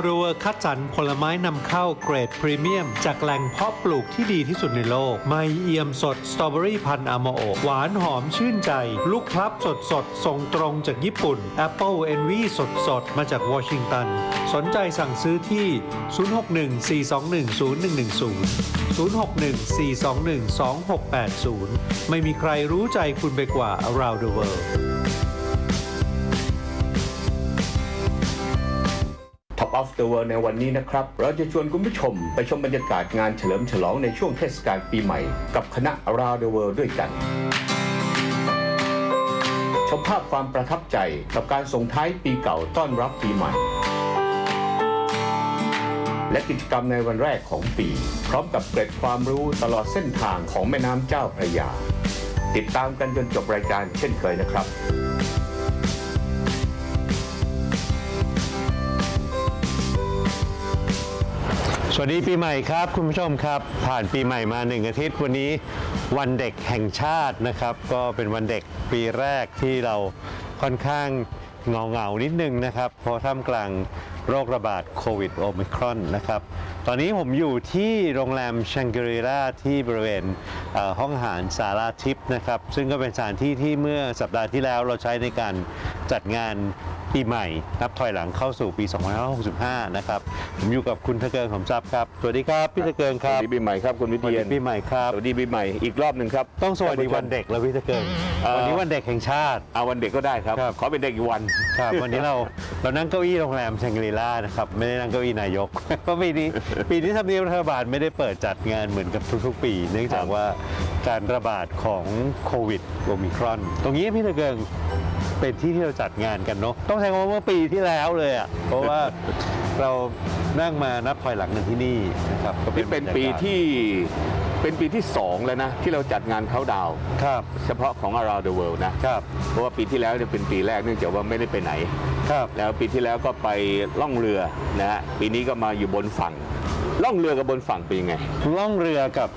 Around the World คัดสรรผลไม้นำเข้าเกรดพรีเมียม จากแหล่งเพาะปลูกที่ดีที่สุดในโลก ไม่เอี่ยมสดสตรอเบอรี่พันอามาโอะหวานหอมชื่นใจ ลูกพลับสดสดส่งตรงจากญี่ปุ่น Apple Envy สดสดมาจากวอชิงตัน สนใจสั่งซื้อที่ 061-421-0110 061-421-2680 ไม่มีใครรู้ใจคุณไปกว่า Around the World Top of the World ในวันนี้นะครับ เราจะชวนคุณผู้ชมไปชมบรรยากาศงานเฉลิมฉลองในช่วงเทศกาลปีใหม่ กับคณะ Around the World ด้วยกัน ชมภาพความประทับใจกับการส่งท้ายปีเก่าต้อนรับปีใหม่ และกิจกรรมในวันแรกของปี พร้อมกับเกร็ดความรู้ตลอดเส้นทางของแม่น้ำเจ้าพระยา ติดตามกันจนจบรายการเช่นเคยนะครับ วัสดีปีใหม่ครับ คุณผู้ชมครับ ผ่านปีใหม่มาหนึ่งอาทิตย์วันนี้วันเด็กแห่งชาตินะครับ ก็เป็นวันเด็กปีแรกที่เราค่อนข้างเงาเงานิดนึงนะครับเพราะท่ามกลางโรคระบาดโควิดโอมิครอนนะครับ ตอนนี้ผมอยู่ที่โรงแรมชังกรีราที่บริเวณเห้องอาหารสาราทิพย์นะครับ ซึ่งก็เป็นสถานที่ที่เมื่อสัปดาห์ที่แล้วเราใช้ในการ จัดงานปีใหม่นับถอยหลังเข้าสู่ปี 2565 นะครับ ผมอยู่กับคุณทะเกิงของทรัพย์ครับ สวัสดีครับ พี่ทะเกิงคสรับวัสดีปีใหม่ครับคุณวิสวัสเทียดีนปีใหม่ครับ สวัสดีปีใหม่อีกรอบหนึ่งครับต้องสวัสดีวันเด็กแล้วพี่ทะเกิงเอ่อวันนี้วันเด็กแห่งชาติ เอาวันเด็กก็ได้ครับ ครับ ขอเป็นเด็กอีกวัน ครับวันนี้เราเรานั่งเก้าอี้โรงแรมแชงกรีล่านะครับ ไม่ได้นั่งเก้าอี้นายก เพราะปีนี้ปีนี้ทำเนียบรัฐบาลไม่ได้เปิดจัดงานเหมือนกับทุกๆ ปี เนื่องจากว่าการระบาดของโควิดโอมิครอน ตรงนี้พี่ทะเกิงเป็นที่ที่เราจัดงานกันเนาะต้องใช้คำว่าเมื่อปีที่แล้วเลยอะเพราะว่าเรานั่งมานับถอยหลังกันที่นี่นะครับก็นี่เป็นบรรยากาศ ปีที่เป็นปีที่ 2 แล้วนะ ที่เราจัดงานเขาดาวน์ครับเฉพาะของ Around the World นะ ครับเพราะว่าปีที่แล้วเนี่ยเป็นปีแรกเนื่องจากว่าไม่ได้ไปไหน ครับ แล้วปีที่แล้วก็ไปล่องเรือนะฮะปีนี้ก็มาอยู่บนฝั่ง ล่องเรือกับบนฝั่งเป็นยังไง ล่องเรือกับ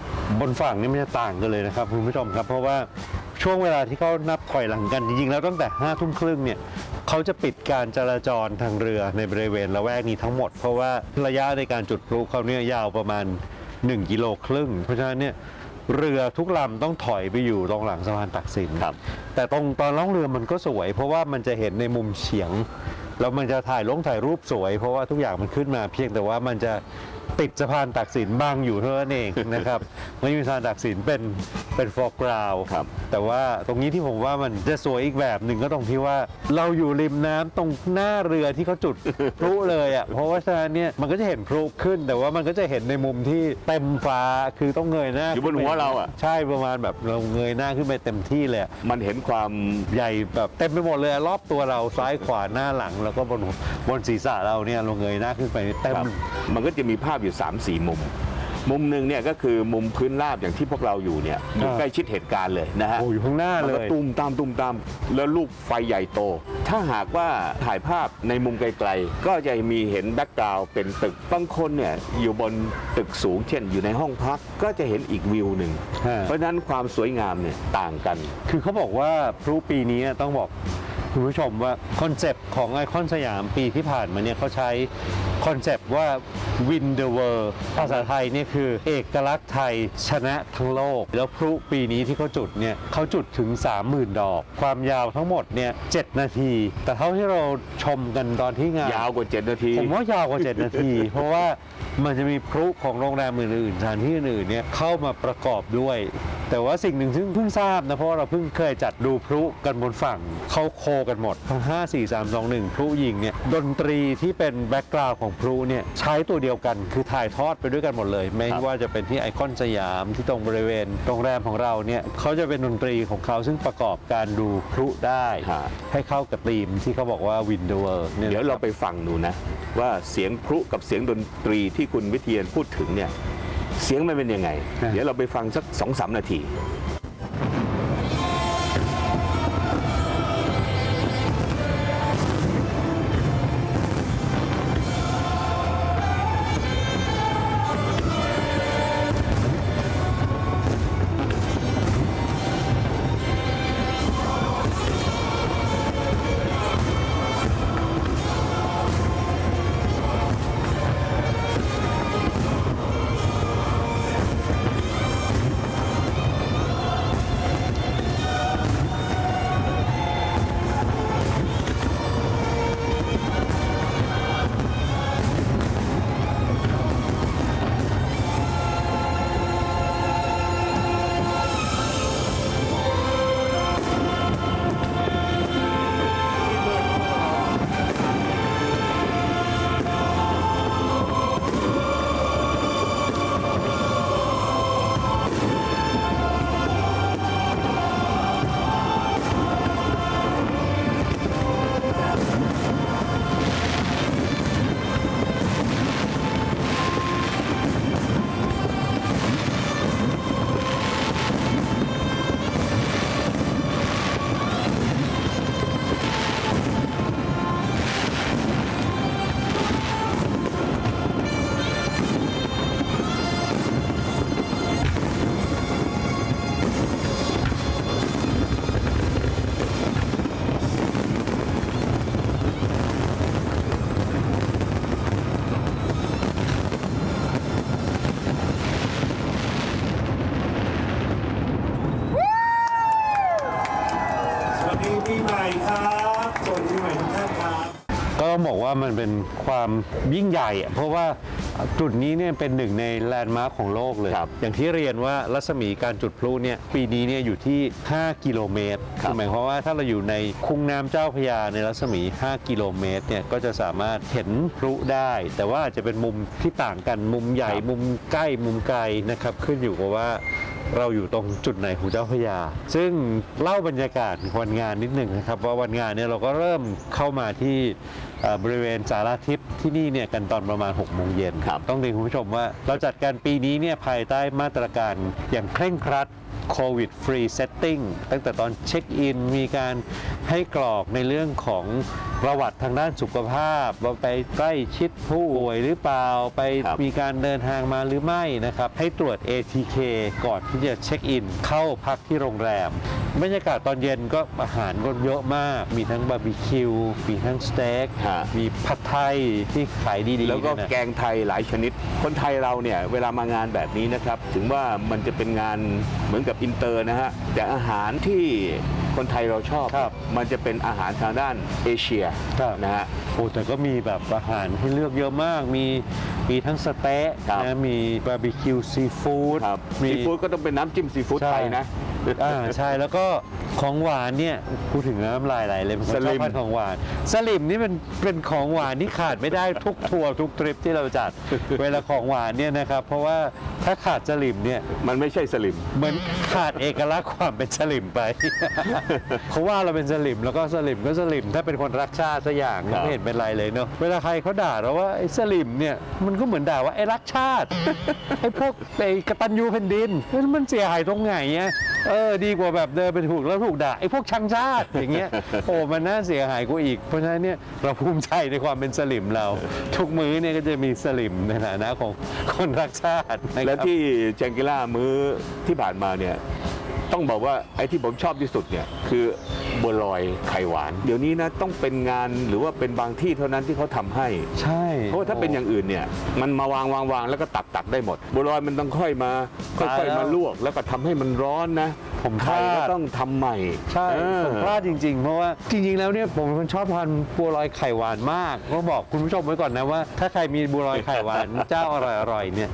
บนฝั่งนี่มันจะต่างกันเลยนะครับคุณผู้ชมครับ เพราะว่า ช่วงเวลาที่เขานับถอยหลังกันจริงๆแล้วตั้งแต่ห้าทุ่มครึ่งเนี่ยเขาจะปิดการจราจรทางเรือในบริเวณละแวกนี้ทั้งหมด เพราะว่าระยะในการจุดพลุเขาเนี่ยยาวประมาณ 1 กิโลครึ่ง เพราะฉะนั้นเนี่ยเรือทุกลำต้องถอยไปอยู่ตรงหลังสะพานตักสินครับแต่ตรงตอนล่องเรือมันก็สวย เพราะว่ามันจะเห็นในมุมเฉียงแล้วมันจะถ่ายลงถ่ายรูปสวย เพราะว่าทุกอย่างมันขึ้นมาเพียงแต่ว่ามันจะ ติดสะพานตักสินบางอยู่เท่านั้นเองนะครับ ไม่มีสะพานตักสินเป็นเป็นฟอร์กราวครับแต่ว่าตรงนี้ที่ผมว่ามันจะสวยอีกแบบหนึ่งก็ตรงที่ว่าเราอยู่ริมน้ำตรงหน้าเรือที่เขาจุด พลุเลยอะเพราะว่าฉะนั้นเนี่ยมันก็จะเห็นพลุขึ้น แต่ว่ามันก็จะเห็นในมุมที่เต็มฟ้าคือต้องเงยหน้าอยู่บนหัวเราอะ ใช่ประมาณแบบเราเงยหน้าขึ้นไปเต็มที่เลยอะ มันเห็นความ ใหญ่แบบเต็มไปหมดเลยอะรอบตัวเราซ้ายขวาหน้าหลัง แล้วก็บนหัวบนศีรษะเราเนี่ยเราเงยหน้าขึ้นไปเต็มครับมันก็จะมีภาพอยู่ 3 4 มุม มุมหนึ่งเนี่ยก็คือมุมพื้นราบอย่างที่พวกเราอยู่เนี่ยอยู่ใกล้ชิดเหตุการณ์เลยนะฮะ โอ้อยู่ข้างหน้ามันเลก็ยตุ้มตามตุ้มตามแล้วลูกไฟใหญ่โต ถ้าหากว่าถ่ายภาพในมุมไกลๆ ก็จะมีเห็นแบ็กกราวด์เป็นตึกบางคนเนี่ยอยู่บนตึกสูง เช่นอยู่ในห้องพักก็จะเห็นอีกวิวหนึ่ง ฮะ เพราะฉะนั้นความสวยงามเนี่ยต่างกัน คือเขาบอกว่าพลุปีนี้ต้องบอก คุณผู้ชมว่าคอนเซปต์ของไอคอนสยามปีที่ผ่านมาเนี่ยเขาใช้คอนเซปต์ว่า win the world ภาษาไทยเนี่ยคือเอกลักษณ์ไทยชนะทั้งโลก แล้วพลุปีนี้ที่เขาจุดเนี่ยเขาจุดถึง 30,000 ดอก ความยาวทั้งหมดเนี่ย7นาที แต่เท่าที่เราชมกันตอนที่งาน ยาวกว่า 7 นาที ผมว่ายาวกว่า 7 นาที เพราะว่ามันจะมีพลุของโรงแรมอื่นๆสถานที่อื่นๆเนี่ยเข้ามาประกอบด้วย แต่ว่าสิ่งหนึ่งซึ่งเพิ่งทราบนะเพราะว่าเราเพิ่งเคยจัดดูพลุกันบนฝั่งเข้าโคกันหมดทั้ง5 4 3 2 1 พลุยิงเนี่ยดนตรีที่เป็นแบ็กกราวด์ของพลุเนี่ยใช้ตัวเดียวกันคือถ่ายทอดไปด้วยกันหมดเลย ไม่ครับว่าจะเป็นที่ไอคอนสยามที่ตรงบริเวณโรงแรมของเราเนี่ยเขาจะเป็นดนตรีของเขาซึ่งประกอบการดูพลุได้ ฮะ ให้เข้ากับธีมที่เขาบอกว่าวินเดอร์เนี่ยเดี๋ยวนะคเราบไปฟังดูนะ ว่าเสียงพลุกับเสียงดนตรีที่คุณวิเทียนพูดถึงเนี่ย เสียงมันเป็นยังไงฮะเดี๋ยวเราไปฟังสักสองสามนาที ว่ามันเป็นความยิ่งใหญ่อะเพราะว่าจุดนี้เนี่ยเป็นหนึ่งในแลนด์มาร์คของโลกเลย ครับอย่างที่เรียนว่ารัศมีการจุดพลุเนี่ยปีนี้เนี่ยอยู่ที่ 5 กิโลเมตรครับอหมายความว่าถ้าเราอยู่ในคุ้งน้ำเจ้าพระยาในรัศมี 5 กิโลเมตรเนี่ยก็จะสามารถเห็นพลุได้ แต่ว่าอาจจะเป็นมุมที่ต่างกันมุมใหญ่มุมใกล้มุมไกลนะครับขึ้นอยู่กับว่า เราอยู่ตรงจุดไหนของเจ้าพระยา ซึ่งเล่าบรรยากาศวันงานนิดหนึ่งนะครับว่าวันงานเนี่ยเราก็เริ่มเข้ามาที่เอ่อ บริเวณสาราทิพย์ที่นี่เนี่ยกันตอนประมาณ6โมงเย็นครับต้องเรียนคุณผู้ชมว่า เราจัดการปีนี้เนี่ยภายใต้มาตรการอย่างเคร่งครัด โควิดฟรีเซตติ้งตั้งแต่ตอนเช็คอิน มีการให้กรอกในเรื่องของประวัติทางด้านสุขภาพ ว่าไปใกล้ชิดผู้ป่วยหรือเปล่า ไปครับมีการเดินทางมาหรือไม่นะครับ ให้ตรวจ ATK ก่อนที่จะเช็คอิน เข้าพักที่โรงแรมบรรยากาศตอนเย็นก็อาหารก็เยอะมาก มีทั้งบาร์บีคิว มีทั้งสเต็กฮะมีผัดไทยที่ขายดีๆ แล้วก็เนี่ยนะแกงไทยหลายชนิด คนไทยเราเนี่ยเวลามางานแบบนี้นะครับ ถึงว่ามันจะเป็นงานเหมือนกับอินเตอร์นะฮะแต่อาหารที่คนไทยเราชอบ ครับ มันจะเป็นอาหารทางด้านเอเชียครับนะฮะ โอ้แต่ก็มีแบบอาหารให้เลือกเยอะมาก มีมีทั้งสเต๊ะครับ นะมีบาร์บีคิวซีฟู้ดครับมีซีฟู้ดก็ต้องเป็นน้ำจิ้มซีฟู้ดใช่ ไทยนะ อ่าใช่แล้วก็ ของหวานเนี่ยพูดถึงน้ำลายไหลเลยเป็นคนสชลิอบม ทานของหวาน สลิมนี่เป็นเป็นของหวานที่ขาดไม่ได้ ทุกทัวร์ทุกทริปที่เราจัด เวลาของหวานเนี่ยนะครับ เพราะว่าถ้าขาดสลิมเนี่ย มันไม่ใช่สลิม เหมือนขาดเอกลักษณ์ความเป็นสลิมไป เขาว่าเราเป็นสลิมแล้วก็สลิมก็สลิมถ้าเป็นคนรักชาติสักอย่างครับ ไม่เห็นเป็นไรเลยเนาะเวลาใครเขาด่าเราว่าไอ้สลิมเนี่ยมันก็เหมือนด่าว่าไอ้รักชาติ ไอ้พวกไอ้กตัญญูแผ่นดินเฮ้ยมันเสียหายตรงไหนเนี่ยเออดีกว่าแบบเดินไปถูกแล้วถูกด่าไอ้พวกชังชาติอย่างเงี้ยโอ้มันน่าเสียหายกูอีก เพราะฉะนั้นเนี่ยเราภูมิใจในความเป็นสลิมเรา ทุกมื้อเนี่ยก็จะมีสลิมในฐานะของคนรักชาตินะครับและที่แจงกิล่ามื้อที่ผ่านมาเนี่ย ต้องบอกว่าไอ้ที่ผมชอบที่สุดเนี่ยคือบัวลอยไข่หวาน เดี๋ยวนี้นะต้องเป็นงานหรือว่าเป็นบางที่เท่านั้นที่เขาทำให้ ใช่เพราะว่าถ้าเป็นอย่างอื่นเนี่ยมันมาวางวางวางแล้วก็ตักตักได้หมดบัวลอยมันต้องค่อยมาค่ตายอยแล้วๆมาลวก แล้วก็ทำให้มันร้อนนะผมพไข่ลาก็ดต้องทำใหม่ใช่เออ ผมพลาดจริง ๆ เพราะว่าจริง ๆ แล้วเนี่ยผมเป็นคนชอบทานบัวลอยไข่หวานมากก็บอกคุณผู้ชมไว้ก่อนนะว่า ถ้าใครมีบัวลอยไข่หวาน เจ้าอร่อยๆเนี่ย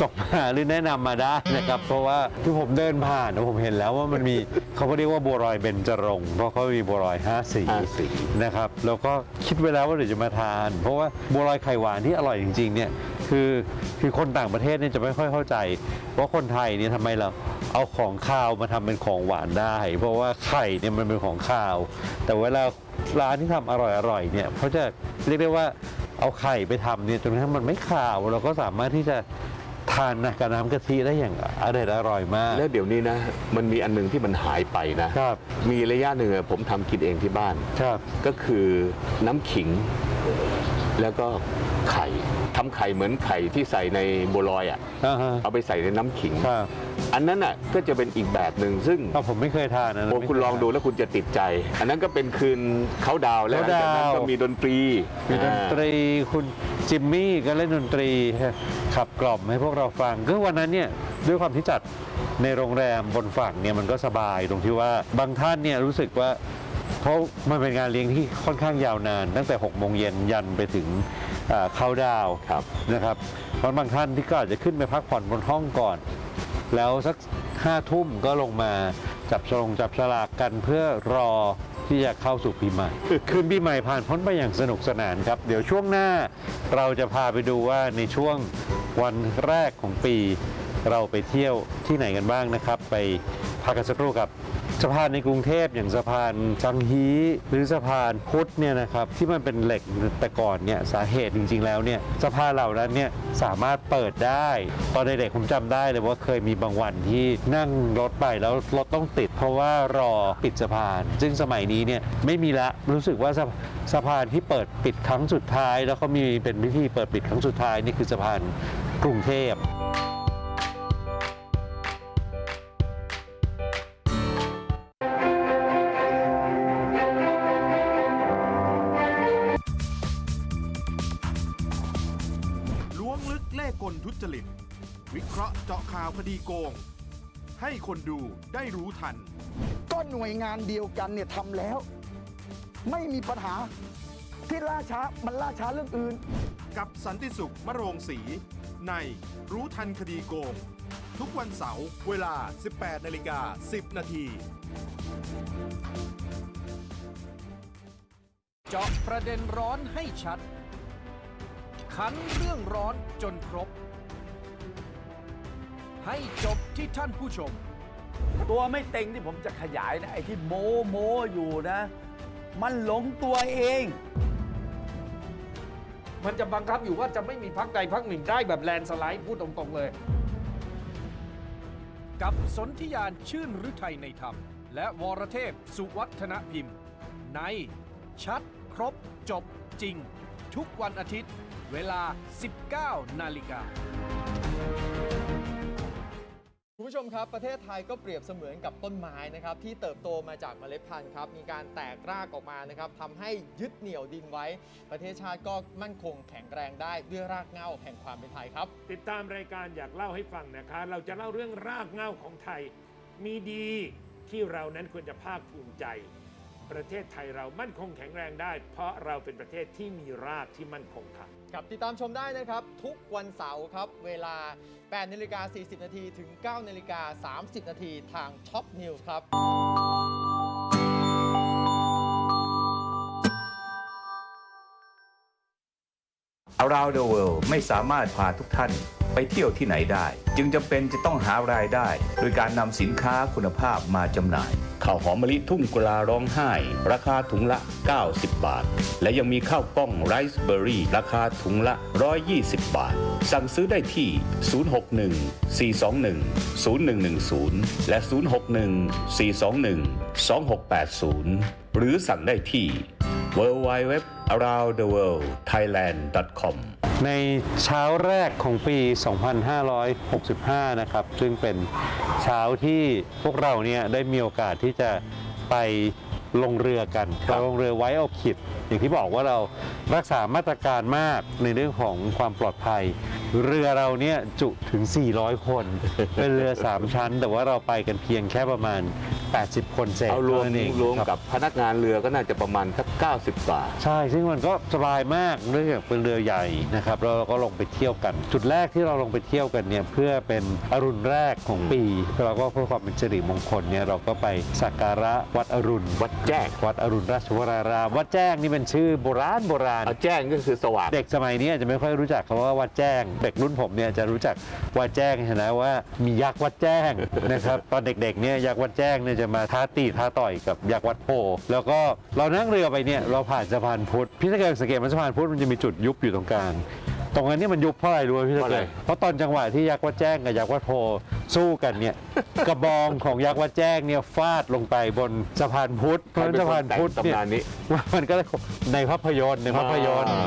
ส่งมาหรือแนะนำมาได้นะครับ เพราะว่าที่ผมเดินผ่านผมเห็นแล้วว่ามันมี เขาก็เรียกว่าบัวลอยเบญจรงค์เพราะเขามีบัวลอยห้าสีห้าสี นะครับแล้วก็คิดไว้แล้วว่าเดี๋ยวจะมาทาน เพราะว่าบัวลอยไข่หวานที่อร่อยจริงๆเนี่ยคือคือคนต่างประเทศเนี่ยจะไม่ค่อยเข้าใจว่าคนไทยเนี่ยทำไมเราเอาของคาวมาทำเป็นของหวานได้ เพราะว่าไข่เนี่ยมันเป็นของคาว แต่เวลาร้านที่ทำอร่อยๆเนี่ยเขาจะเรียกได้ว่าเอาไข่ไปทำเนี่ยจนกระทั่งมันไม่คาวเราก็สามารถที่จะ ทานนะกับน้ำกะทิได้อย่างอร่อยอร่อยมาก แล้วเดี๋ยวนี้นะ มันมีอันหนึงที่มันหายไปนะ ครับมีระยะหนึ่งอะผมทำกินเองที่บ้าน ครับ ก็คือน้ำขิง แล้วก็ไข่ ทำไข่เหมือนไข่ที่ใส่ในบัวลอยอะอ่าฮะเอาไปใส่ในน้ำขิงครับอันนั้นอะก็จะเป็นอีกแบบหนึ่งซึ่งอะผมไม่เคยทานนะโอ้คุณลองดูแล้วคุณจะติดใจ อันนั้นก็เป็นคืนเขาดาวน์แล้วหลังจากนั้นเขาดาวน์ก็มีดนตรีมีดนตรีคุณจิมมี่ก็เล่นดนตรีขับกล่อมให้พวกเราฟังก็วันนั้นเนี่ยด้วยความที่จัดในโรงแรมบนฝั่งเนี่ยมันก็สบายตรงที่ว่าบางท่านเนี่ยรู้สึกว่า เพราะมันเป็นงานเลี้ยงที่ค่อนข้างยาวนาน ตั้งแต่6โมงเย็นยันไปถึงเอ่อเข้าดาวน์ครับนะครับเพราะบางท่านที่ก็อาจจะขึ้นไปพักผ่อนบนห้องก่อน แล้วสักห้าทุ่มก็ลงมาจับฉลงจับฉลากกันเพื่อรอที่จะเข้าสู่ปีใหม่ คืนปีใหม่ผ่านพ้นไปอย่างสนุกสนานครับ เดี๋ยวช่วงหน้าเราจะพาไปดูว่าในช่วงวันแรกของปี เราไปเที่ยวที่ไหนกันบ้างนะครับ ไปพักกันสักครู่ครับ สะพานในกรุงเทพอย่างสะพานจังฮีหรือสะพานพุทธเนี่ยนะครับที่มันเป็นเหล็กแต่ก่อนเนี่ยสาเหตุจริง ๆ แล้วเนี่ยสะพานเหล่านั้นเนี่ยสามารถเปิดได้ ตอนเด็กๆผมจำได้เลยว่าเคยมีบางวันที่นั่งรถไปแล้วรถต้องติด เพราะว่ารอปิดสะพาน ซึ่งสมัยนี้เนี่ยไม่มีละรู้สึกว่าสะสะพานที่เปิดปิดครั้งสุดท้าย แล้วเขามีเป็นพิธีเปิดปิดครั้งสุดท้ายนี่คือสะพานกรุงเทพ จริต วิเคราะห์เจาะข่าวคดีโกง ให้คนดูได้รู้ทัน ก็หน่วยงานเดียวกันเนี่ยทำแล้ว ไม่มีปัญหา ที่ล่าช้ามันล่าช้าเรื่องอื่น กับสันติสุขมะโรงศรีในรู้ทันคดีโกง ทุกวันเสาร์เวลา 18นาฬิกา10 นาทีเจาะประเด็นร้อนให้ชัด ขันเรื่องร้อนจนครบ ให้จบที่ท่านผู้ชม ตัวไม่เต็งที่ผมจะขยายนะไอ้ที่โมโมอยู่นะ มันหลงตัวเอง มันจะบังคับอยู่ว่าจะไม่มีพักใดพักหนึ่งได้แบบแลนด์สไลด์พูดตรงๆเลย กับสนธิยานชื่นฤทัยในธรรม และวรเทพสุวัฒนพิมพ์ ในชัดครบจบจริง ทุกวันอาทิตย์ เวลา 19 นาฬิกาคุณ ผู้ชมครับ ประเทศไทยก็เปรียบเสมือนกับต้นไม้นะครับที่เติบโตมาจากเมล็ดพันธุ์ครับมีการแตกรากออกมานะครับทำให้ยึดเหนี่ยวดินไว้ ประเทศชาติก็มั่นคงแข็งแรงได้ด้วยรากเหง้าแห่งความเป็นไทยครับ ติดตามรายการอยากเล่าให้ฟังนะคะ เราจะเล่าเรื่องรากเหง้าของไทย มีดีที่เรานั้นควรจะภาคภูมิใจ ประเทศไทยเรามั่นคงแข็งแรงได้ เพราะเราเป็นประเทศที่มีรากที่มั่นคงค่ะกับติดตามชมได้นะครับ ทุกวันเสาร์ครับ เวลา8นาฬิกา40 นาทีถึง9นาฬิกา30 นาทีทาง Top News ครับ Around the World ไม่สามารถพาทุกท่านไปเที่ยวที่ไหนได้ จึงจำเป็นจะต้องหารายได้ โดยการนำสินค้าคุณภาพมาจำหน่าย ข้าวหอมมะลิทุ่งกุลาร้องไห้ ราคาถุงละ 90 บาท และยังมีข้าวกล้องไรซ์เบอร์รี่ ราคาถุงละ 120 บาท สั่งซื้อได้ที่ 061 421 0110 และ 061 421 2680 หรือสั่งได้ที่ w w w aroundtheworldthailand.com ในเช้าแรกของปี 2565 นะครับ ซึ่งเป็นเช้าที่พวกเราเนี่ยได้มีโอกาสที่จะไปลงเรือกันไปลงเรือไว้เอาขิด อย่างที่บอกว่าเรารักษามาตรการมากในเรื่องของความปลอดภัย เรือเราเนี่ยจุถึง 400 คน เป็นเรือ 3 ชั้น แต่ว่าเราไปกันเพียงแค่ประมาณ 80 คนเศษเอารวมท่นั้นเองรวมคกับพนักงานเรือก็น่าจะประมาณสัก90กว่า ใช่ ซึ่งมันก็สบายมากเนื่องจากเป็นเรือใหญ่นะครับแล้วเราก็ลงไปเที่ยวกัน จุดแรกที่เราลงไปเที่ยวกันเนี่ยเพื่อเป็นอรุณแรกของปีเราก็เพื่อความเป็นสิริมงคลเนี่ยเราก็ไปสักการะวัดอรุณวัดแจ้ง วัดอรุณราชวรารามวัดแจ้งนี่เป็นชื่อโบราณโบราณ เอาแจ้งก็คือสว่าง เด็กสมัยนี้อาจจะไม่ค่อยรู้จักคำว่าวัดแจ้งเด็กรุ่นผมเนี่ยจะรู้จักวัดแจ้งนไหมว่ามียักษ์วัดแจ้งนะครับตอนเด็กๆเนี่ยยักษ์วัดแจ้งเนี่ยจะมาท้าตีท้าต่อยกับยักษ์วัดโพ แล้วก็เรานั่งเรือไปเนี่ยเราผ่านสะพานพุทธพี่ตะเกียงสังเกตมันสะพานพุทธมันจะมีจุดยุบอยู่ตรงกลาง ตรงนั้นเนี่ยมันยุบเพราะอะไรรู้ไหมพี่ตะเกียงเพราะอะไร เพราะตอนจังหวะที่ยักษ์วัดแจ้งกับยักษ์วัดโพธิ์สู้กันเนี่ย กระบองของยักษ์วัดแจ้งเนี่ยฟาดลงไปบนสะพานพุทธเพราะฉะนั้นสะพานพุทธเนี่ย ตำนานนี้ว่ามันก็เลยในภาพยนตร์ในภาพยนตร์อ่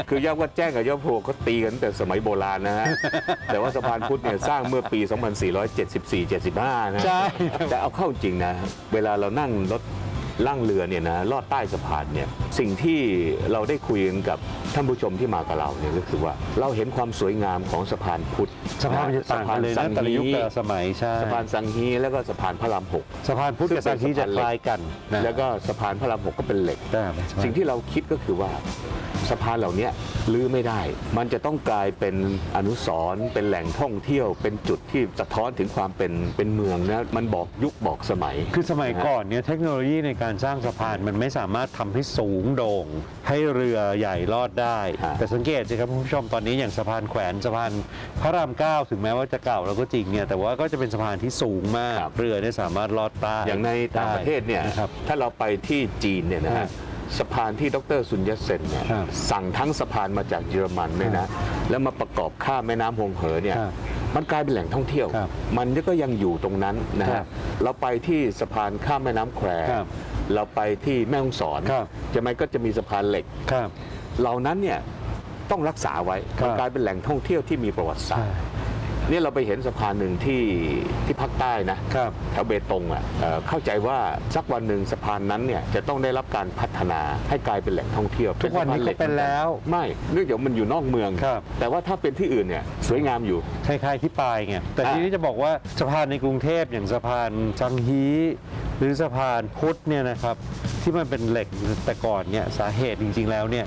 าคือยักษ์วัดแจ้งกับยักษ์โพเขาตีกันตั้งแต่สมัยโบราณนะฮะ แต่ว่าสะพานพุทธเนี่ยสร้างเมื่อปี 2474-75 นะใช่ แต่เอาเข้าจริงนะ เวลาเรานั่งรถ ล่างเรือเนี่ยนะลอดใต้สะพานเนี่ยสิ่งที่เราได้คุยกันกับท่านผู้ชมที่มากับเราเนี่ยก็คือว่าเราเห็นความสวยงามของสะพานพุทธสะพานมันจะต่างกันเลยสันะงแต่ละยุคฮีแต่ละสมัยใช่สะพานสังฮีแล้วก็สะพานพระรามหกสะพานพุทธกับสังฮีจะคล้ายกันนะแล้วก็สะพานพระรามหกก็เป็นเหล็กได้สิ่งที่เราคิดก็คือว่า สะพานเหล่านี้ลื้อไม่ได้ มันจะต้องกลายเป็นอนุสรณ์เป็นแหล่งท่องเที่ยว เป็นจุดที่สะท้อนถึงความเป็นเป็นเมืองนะมันบอกยุคบอกสมัย คือสมัยนะฮะก่อนเนี่ยเทคโนโลยีในการสร้างสะพานมันไม่สามารถทำให้สูงโด่ง ให้เรือใหญ่ลอดได้ แต่สังเกตสิครับคุณผู้ชมตอนนี้อย่างสะพานแขวนสะพานพระรามเก้าถึงแม้ว่าจะเก่าแล้วก็จริงเนี่ยแต่ว่าก็จะเป็นสะพานที่สูงมาก เรือเนี่ยสามารถลอดใต้อย่างในต่างประเทศเนี่ยนะครับถ้าเราไปที่จีนเนี่ยนะครัฮะบ สะพานที่ดรซุนยัตเซนเนี่ยครับสั่งทั้งสะพานมาจากเยอรมันเนี่ยครันะบแล้วมาประกอบข้ามแม่น้ำฮงเหอเนี่ยครับมันกลายเป็นแหล่งท่องเที่ยว ครับมันก็ยังอยู่ตรงนั้นนะครัฮะบเราไปที่สะพานข้ามแม่น้ำแควครับเราไปที่แม่ฮ่องสอนครับ จะไม่ก็จะมีสะพานเหล็ก ครับ เหล่านั้นเนี่ยต้องรักษาไว้ครับมันกลายเป็นแหล่งท่องเที่ยวที่มีประวัติศาสตร์เนี่ยเราไปเห็นสะพานหนึ่งที่ที่ภาคใต้นะครับแถวเบตงอะเอ่อเข้าใจว่าสักวันหนึ่งสะพานนั้นเนี่ยจะต้องได้รับการพัฒนาให้กลายเป็นแหล่งท่องเที่ยวทุกวันนี้ก็เป็นแล้ว ไม่เนื่องจากมันอยู่นอกเมือง ครับ แต่ว่าถ้าเป็นที่อื่นเนี่ยสวยงามอยู่ คล้ายๆที่ปลายไงแต่อะ ทีนี้จะบอกว่าสะพานในกรุงเทพอย่างสะพานจังฮีหรือสะพานพุทธเนี่ยนะครับ ที่มันเป็นเหล็กแต่ก่อนเนี่ยสาเหตุจริง ๆ แล้วเนี่ย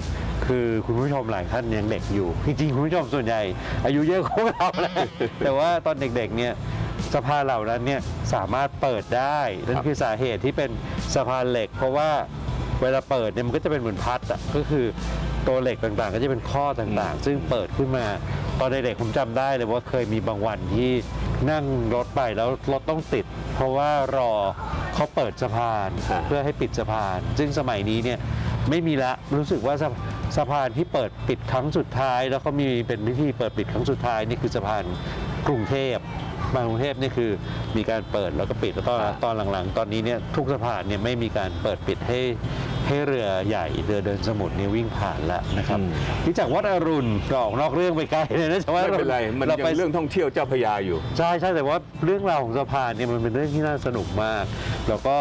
คือคุณผู้ชมหลายท่านยังเด็กอยู่ จริงๆคุณผู้ชมส่วนใหญ่ อายุเยอะกว่าพวกเราเลยแต่ว่าตอนเด็กๆเนี่ยสะพานเหล่านั้นเนี่ยสามารถเปิดได้นั่นคือสาเหตุที่เป็นสะพานเหล็ก เพราะว่าเวลาเปิดเนี่ยมันก็จะเป็นเหมือนพัดอะก็คือตัวเหล็กต่างๆ ก็จะเป็นข้อต่างๆ ซึ่งเปิดขึ้นมาตอนเด็กๆผมจำได้เลยว่าเคยมีบางวันที่นั่งรถไปแล้วรถต้องติด เพราะว่ารอเขาเปิดสะพานฮะเพื่อให้ปิดสะพาน ซึ่งสมัยนี้เนี่ยไม่มีละรู้สึกว่า สะพานที่เปิดปิดครั้งสุดท้าย แล้วเขามีเป็นพิธีเปิดปิดครั้งสุดท้ายนี่คือสะพานกรุงเทพ บางกรุงเทพนี่คือมีการเปิดแล้วก็ปิดแล้วก็ตอนหลังๆ ตอนนี้เนี่ยทุกสะพานเนี่ยไม่มีการเปิดปิดให้ให้เรือใหญ่เรือเดินสมุทรเนี่ยวิ่งผ่านแล้วนะครับอืมที่จากวัดอรุณเราออกนอกเรื่องไปไกลเลยนะแต่ว่าไม่เป็นไรมันเรายังไปเรื่องท่องเที่ยวเจ้าพระยาอยู่ ใช่ใช่แต่ว่าเรื่องราวของสะพานเนี่ยมันเป็นเรื่องที่น่าสนุกมาก แล้วก็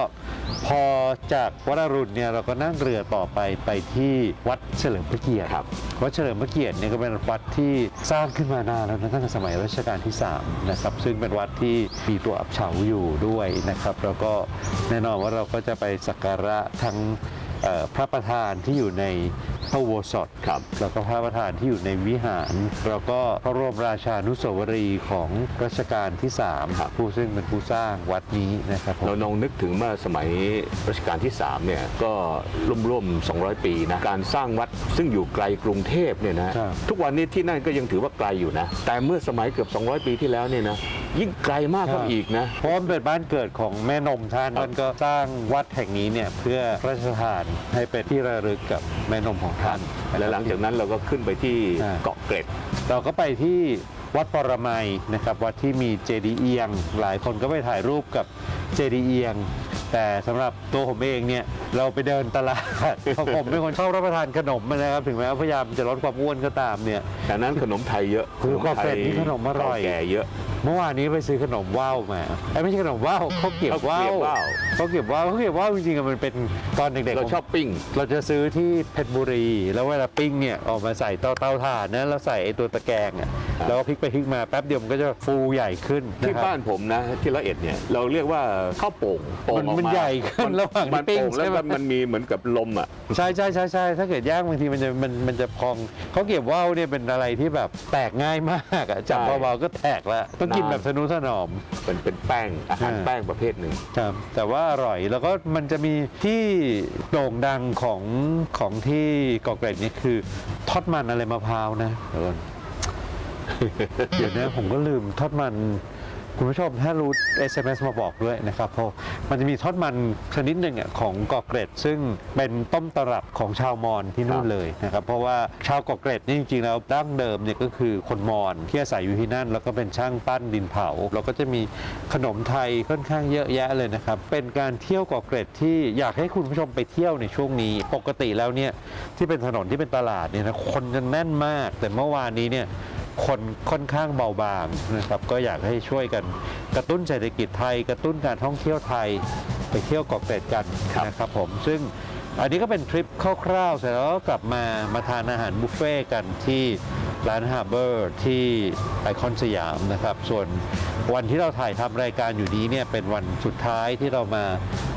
พอจากวัดอรุณเนี่ยเราก็นั่งเรือต่อไปไปที่วัดเฉลิมพระเกียรติครับวัดเฉลิมพระเกียรติเนี่ยก็เป็นวัดที่สร้างขึ้นมานานแล้วนะตั้งแต่สมัยรัชกาลที่3นะครับซึ่งเป็นวัดที่มีตัวอับเฉาอยู่ด้วยนะครับ แล้วก็แน่นอนว่าเราก็จะไปสักการะทั้ง พระประธานที่อยู่ในพระอุโบสถครับแล้วก็พระประธานที่อยู่ในวิหาร แล้วก็พระบรมราชานุสาวรีย์ของรัชกาลที่3ผู้ซึ่งเป็นผู้สร้างวัดนี้นะครับผมเราลองนึกถึงเมื่อสมัยรัชกาลที่3เนี่ยก็ร่วมๆ200 ปีนะการสร้างวัดซึ่งอยู่ไกลกรุงเทพเนี่ยนะครับทุกวันนี้ที่นั่นก็ยังถือว่าไกลอยู่นะ แต่เมื่อสมัยเกือบ 200 ปีที่แล้วเนี่ยนะยิ่งไกลมากเข้าอีกนะเพราะว่ามันเป็นบ้านเกิดของแม่นมท่านครับท่านก็สร้างวัดแห่งนี้เนี่ยเพื่อพระราชทานให้เป็นที่ระลึกกับแม่นมของท่านและหลังจากนั้นเราก็ขึ้นไปที่อ่าเกาะเกร็ด เราก็ไปที่วัดปรมัยนะครับ วัดที่มีเจดีย์เอียง หลายคนก็ไปถ่ายรูปกับเจดีย์เอียง แต่สำหรับตัวผมเองเนี่ยเราไปเดินตลาดเพราะผมเป็นคนชอบรับประทานขนมนะครับ ถึงแม้ว่าพยายามจะลดความอ้วนก็ตามเนี่ยแต่นั้นขนมไทยเยอะคือเกาะเกร็ดนี่ขนมอร่อยเก่าแก่เยอะ เมื่อวานนี้ไปซื้อขนมว่าวมาไอ้ยไม่ใช่ขนมว่าวเขาวเกรียบว่าวข้าว เกรียบว่าวเขาวเกรียบว่าวเขาวเกรียบว่าวจริงๆอะมันเป็นตอนเด็กๆเราผมชอบปิ้ง เราจะซื้อที่เพชรบุรี แล้วเวลาปิ้งเนี่ยออกมาใส่เตาเตาถ่านนะแล้วใส่ไอ้ตัวตะแกรงอะครับแล้วก็พลิกไปพลิกมาแป๊บเดียวมันก็จะฟูใหญ่ขึ้นที่นะครับ บ้านผมนะที่ละเอ็ดเนี่ยเราเรียกว่าข้าวโป่งโป่งมันออกมันมาใหญ่ขึ้นระหว่างมันปิ้งโป่งแล้วใช่ไหม มันมันมีเหมือนกับลมอะ ใช่ใช่ใช่ใช่ถ้าเกิดย่างบางทีมันจะมันมันจะพองเขาวเก็บว่าวเนี่ยเป็นอะไรที่แบบแตกง่ายมากอะจับใช่ เบาๆก็แตกแล้วต้องกินนานแบบสนุถนอมเป็นเป็นแป้งอาหารอ่าแป้งประเภทหนึ่ง ครับแต่ว่าอร่อย แล้วก็มันจะมีที่โด่งดังของของที่เกาะเกร็ดนี่คือทอดมันอะไรมะพร้าวนะเดี๋ยวนเดี๋ยวนะผมก็ลืมทอดมัน คุณผู้ชมถ้ารู้ SMS มาบอกด้วยนะครับเพราะมันจะมีทอดมันชนิดหนึ่งอะของเกาะเกร็ด ซึ่งเป็นต้มตรับของชาวมอญที่นู่นเลยนะครับเพราะว่าชาวเกาะเกร็ดนี่จริงๆแล้วดั้งเดิมเนี่ยก็คือคนมอญที่อาศัยอยู่ที่นั่น แล้วก็เป็นช่างปั้นดินเผาแล้วก็จะมีขนมไทยค่อนข้างเยอะแยะเลยนะครับเป็นการเที่ยวเกาะเกร็ดที่อยากให้คุณผู้ชมไปเที่ยวในช่วงนี้ ปกติแล้วเนี่ยที่เป็นถนนที่เป็นตลาดเนี่ยนะคนจะแน่นมาก แต่เมื่อวานนี้เนี่ย คนค่อนข้างเบาบางนะครับก็อยากให้ช่วยกันกระตุ้นเศรษฐกิจไทย กระตุ้นการท่องเที่ยวไทยไปเที่ยวเกาะเกร็ดกันครับนะครับผมซึ่งอันนี้ก็เป็นทริปคร่าวๆเสร็จแล้วก็กลับมามาทานอาหารบุฟเฟ่ต์กันที่ร้านฮาร์เบอร์ที่ไอคอนสยามนะครับ ส่วนวันที่เราถ่ายทำรายการอยู่นี้เนี่ยเป็นวันสุดท้ายที่เรามา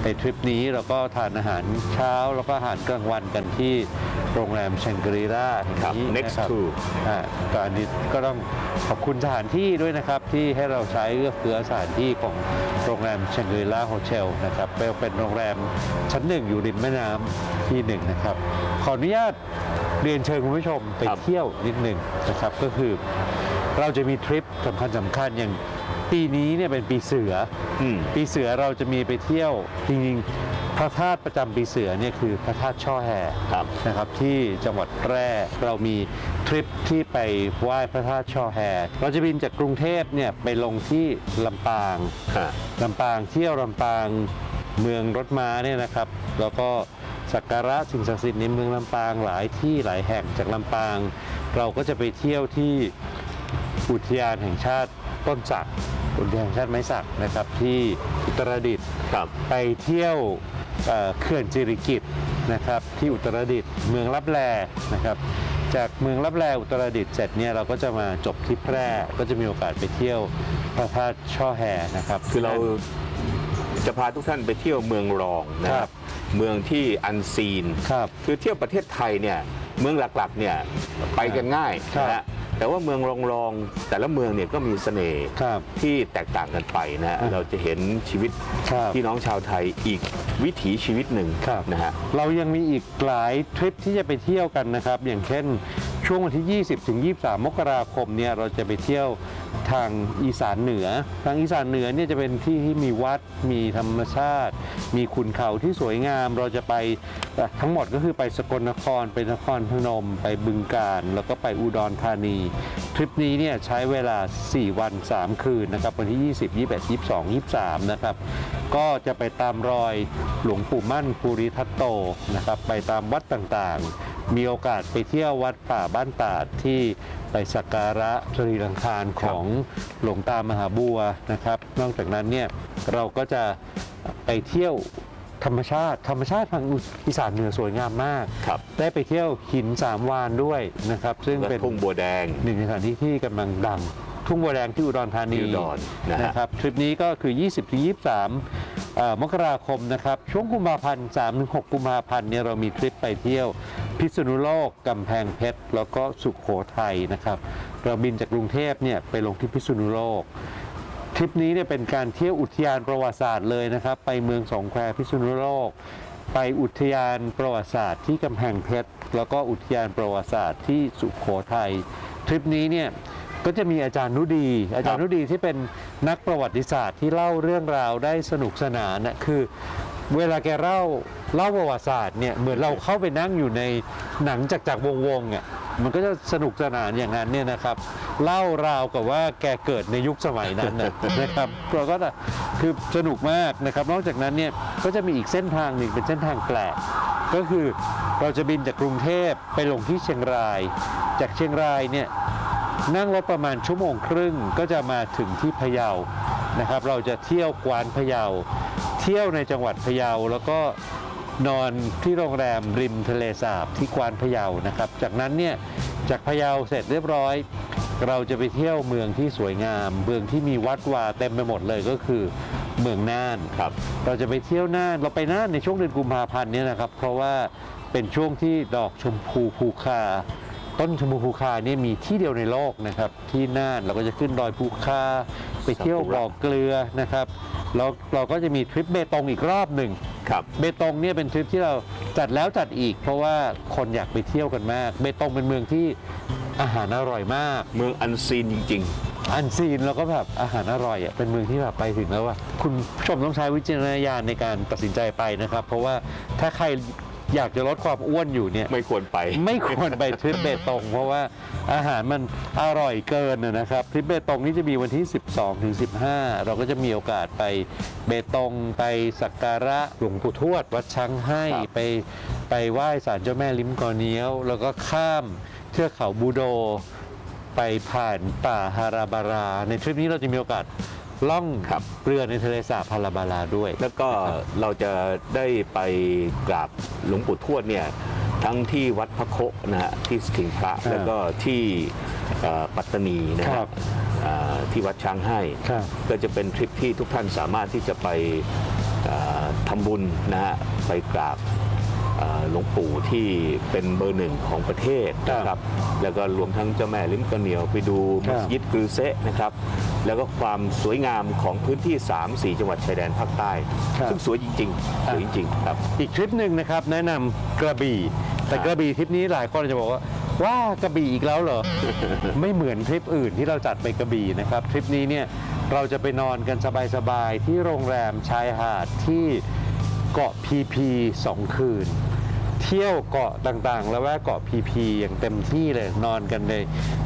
ในทริปนี้เราก็ทานอาหารเช้า แล้วก็อาหารกลางวันกันที่ โรงแรมแชงกรีล่าแห่งครับนี้ next นะครับ to อ่าก็อันนี้ก็ต้องขอบคุณสถานที่ด้วยนะครับ ที่ให้เราใช้เอื้อเฟื้อสถานที่ของโรงแรมเชงกรีล่าโฮเทลนะครับเป็นเป็นโรงแรมชั้นหนึ่งอยู่ริมแม่น้ำที่หนึ่งนะครับ ขออนุญาตเรียนเชิญคุณผู้ชมไปครับเที่ยวนิดหนึ่งนะครับก็คือเราจะมีทริปสำคัญสำคัญๆอย่างปีนี้เนี่ยเป็นปีเสืออืมปีเสือเราจะมีไปเที่ยวจริงๆพ ระธาตุประจำปีเสือเนี่ยคือพระธาตุช่อแฮครับนะครับที่จังหวัดแพร่เรามีทริปที่ไปไหว้พระธาตุช่อแฮเราจะบินจากกรุงเทพเนี่ยไปลงที่ลำปางฮะลำปางเที่ยวลำปางเมืองรถม้าเนี่ยนะครับ แล้วก็สักการะสิ่งศักดิ์สิทธิ์ในเมืองลำปางหลายที่หลายแห่งจากลำปาง เราก็จะไปเที่ยวที่อุทยานแห่งชาติต้นสักอุทยานแห่งชาติไม้สักนะครับที่อุตรดิตถ์ครับไปเที่ยว เอ่อเขื่อนจิริกิตนะครับที่อุตรดิตถ์เมืองลับแลนะครับจากเมืองลับแลอุตรดิตถ์เสร็จเนี่ยเราก็จะมาจบที่แพร่ก็จะมีโอกาสไปเที่ยวพระธาตุช่อแฮนะครับ คือเราจะพาทุกท่านไปเที่ยวเมืองรองนะคครัรับบเมืองที่อันซีนครับคือเที่ยวประเทศไทยเนี่ยเมืองหลักๆเนี่ยไปกันง่ายครับนะฮะ แต่ว่าเมืองรองๆแต่ละเมืองเนี่ยก็มีเสน่ห์ครับที่แตกต่างกันไปนะฮะอ่าเราจะเห็นชีวิตครับพี่น้องชาวไทยอีกวิถีชีวิตหนึ่งครับนะฮะเรายังมีอีกหลายทริปที่จะไปเที่ยวกันนะครับ อย่างเช่นช่วงวันที่ 20ถึง23 มกราคมเนี่ยเราจะไปเที่ยวทางอีสานเหนือ ทางอีสานเหนือเนี่ยจะเป็นที่ที่มีวัด มีธรรมชาติ มีขุนเขาที่สวยงาม เราจะไปเอ่อทั้งหมดก็คือไปสกลนครไปนครพนม ไปบึงกาฬแล้วก็ไปอุดรธานี ทริปนี้เนี่ยใช้เวลา 4 วัน 3 คืนนะครับวันที่ 20 21 22 23 นะครับ ก็จะไปตามรอยหลวงปู่มั่นภูริทัตโตนะครับไปตามวัดต่างๆ มีโอกาสไปเที่ยววัดป่าบ้านตาดที่ไปสักการะสรีรังคารของหลวงตามหาบัวนะครับ นอกจากนั้นเนี่ยเราก็จะไปเที่ยว ธรรมชาติ ธรรมชาติทางอีสานเหนือสวยงามมาก ครับได้ไปเที่ยวหินสามวานด้วยนะครับ ซึ่งและเป็นทุ่งบัวแดง หนึ่งในสถานที่ที่กำลังดัง ทุ่งบัวแดงที่อุดรธานีที่อุดรนะฮะ ครับทริปนี้ก็คือ 20ถึง23เอ่อมกราคมนะครับ ช่วงกุมภาพันธ์3ถึง6กุมภาพันธ์เนี่ยเรามีทริปไปเที่ยว พิษณุโลกกำแพงเพชร แล้วก็สุขโขทัยนะครับ เราบินจากกรุงเทพเนี่ยไปลงที่พิษณุโลก ทริปนี้เนี่ยเป็นการเที่ยวอุทยานประวัติศาสตร์เลยนะครับ ไปเมืองสองแควพิษณุโลก ไปอุทยานประวัติศาสตร์ที่กำแพงเพชรแล้วก็อุทยานประวัติศาสตร์ที่สุขโขทัยทริปนี้เนี่ยก็จะมีอาจารย์นุดี อาจารย์นุดีที่เป็นนักประวัติศาสตร์ที่เล่าเรื่องราวได้สนุกสนานนะคือ เวลาแกเล่าเล่าประวัติศาสตร์เนี่ยเหมือนเราเข้าไปนั่งอยู่ในหนังจากจากวงวงๆอะมันก็จะสนุกสนานอย่างนั้นเนี่ยนะครับ เล่าราวกับว่าแกเกิดในยุคสมัยนั้นนะ นะครับเราก็จะคือสนุกมากนะครับ นอกจากนั้นเนี่ยก็จะมีอีกเส้นทางหนึ่งเป็นเส้นทางแปลก ก็คือเราจะบินจากกรุงเทพไปลงที่เชียงราย จากเชียงรายเนี่ยนั่งรถประมาณชั่วโมงครึ่งก็จะมาถึงที่พะเยานะครับ เราจะเที่ยวกวานพะเยา เที่ยวในจังหวัดพะเยาแล้วก็นอนที่โรงแรมริมทะเลสาบที่กวานพะเยานะครับ จากนั้นเนี่ยจากพะเยาเสร็จเรียบร้อย เราจะไปเที่ยวเมืองที่สวยงาม เมืองที่มีวัดวาเต็มไปหมดเลยก็คือเมืองน่านครับเราจะไปเที่ยวน่านเราไปน่านในช่วงเดือนกุมภาพันธ์เนี่ยนะครับ เพราะว่าเป็นช่วงที่ดอกชมพูภูคา ต้นชมพูภูคาเนี่ยมีที่เดียวในโลกนะครับที่น่านเราก็จะขึ้นดอยภูคา ไปเที่ยวบ่อเกลือนะครับแล้วเราก็จะมีทริปเบตงอีกรอบหนึ่งครับเบตงเนี่ยเป็นทริปที่เราจัดแล้วจัดอีก เพราะว่าคนอยากไปเที่ยวกันมาก เบตงเป็นเมืองที่อาหารอร่อยมาก เมืองอันซีนจริง อันซีนแล้วก็แบบอาหารอร่อยอะเป็นเมืองที่แบบไปถึงแล้วว่าคุณผู้ชมต้องใช้วิจารณญาณในการตัดสินใจไปนะครับ เพราะว่าถ้าใคร อยากจะลดความอ้วนอยู่เนี่ยๆไม่ควรไป ไม่ควรไปทริปเบตง เพราะว่าอาหารมันอร่อยเกินนะนะครับทริปเบตงนี่จะมีวันที่ 12ถึง15 เราก็จะมีโอกาสไปเบตงไปสักการะหลวงปู่ทวด วัดช้างให้ครับ ไปไปไหว้ศาลเจ้าแม่ลิมกอเนียว แล้วก็ข้ามเทือกเขาบูโด ไปผ่านป่าฮาราบารา ในทริปนี้เราจะมีโอกาส ล่องครับ เรือในทะเลสาบฮาราบาราด้วย แล้วก็เราจะได้ไปกราบหลวงปู่ทวดเนี่ยทั้งที่วัดพระโคะนะฮะที่สถิงพระครับแล้วก็ที่เอ่อปัตตานีนะคครัรับบอ่าที่วัดช้างให้ ครับ ก็จะเป็นทริปที่ทุกท่านสามารถที่จะไปเอ่อทำบุญนะฮะไปกราบเอ่อหลวงปู่ที่เป็นเบอร์หนึ่งของประเทศนะครับ แล้วก็รวมทั้งเจ้าแม่ลิมกะเหนียวไปดูครัมับสยิดกรือเซะนะครับ แล้วก็ความสวยงามของพื้นที่ 3-4 จังหวัดชายแดนภาคใต้ ครับ ซึ่งสวยจริงๆ สวยจริงๆครับ อีกทริปหนึ่งนะครับแนะนำกระบี่ แต่กระบี่ทริปนี้หลายคนจะบอกว่าว่ากระบี่อีกแล้วเหรอ ไม่เหมือนทริปอื่นที่เราจัดไปกระบี่นะครับทริปนี้เนี่ยเราจะไปนอนกันสบายๆที่โรงแรมชายหาดที่เกาะพีพีสองคืน เที่ยวเกาะต่างๆ แล้วแวกเกาะพีพีอย่างเต็มที่เลยนอนกันใน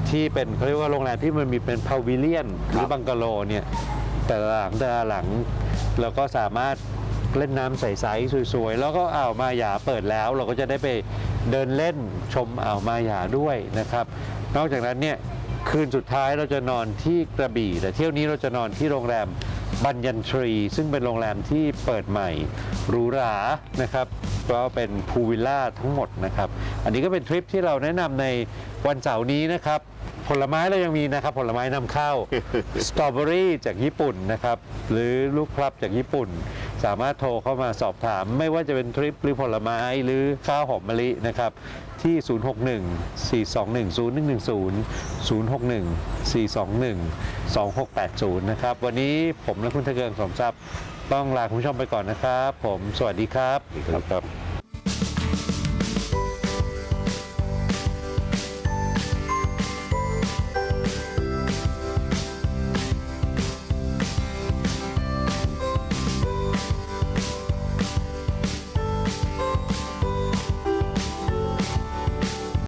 ที่เป็นเขาเรียกว่าโรงแรมที่มันมีเป็นพาวิเลียนหรือบังกะโลเนี่ยแต่ละหลังแต่ละหลังเราก็สามารถเล่นน้ำใสๆสวยๆ แล้วก็อ่าวมาหยาเปิดแล้ว เราก็จะได้ไปเดินเล่นชมอ่าวมาหยาด้วยนะครับ นอกจากนั้นเนี่ยคืนสุดท้ายเราจะนอนที่กระบี่ แต่เที่ยวนี้เราจะนอนที่โรงแรมบัญญันทรี ซึ่งเป็นโรงแรมที่เปิดใหม่หรูหรานะครับ ก็เป็นพูลวิลล่าทั้งหมดนะครับ อันนี้ก็เป็นทริปที่เราแนะนำในวันเสาร์นี้นะครับ ผลไม้เรายังมีนะครับ ผลไม้นำเข้า สตรอเบอรี่จากญี่ปุ่นนะครับ หรือลูกพลับจากญี่ปุ่น สามารถโทรเข้ามาสอบถาม ไม่ว่าจะเป็นทริปหรือผลไม้หรือข้าวหอมมะลินะครับที่ 061 421 0110 061 421 2680 นะครับ วันนี้ผมและคุณทะเกิงสมทรัพย์ ต้องลาคุณผู้ชมไปก่อนนะครับ ผมสวัสดีครับครับ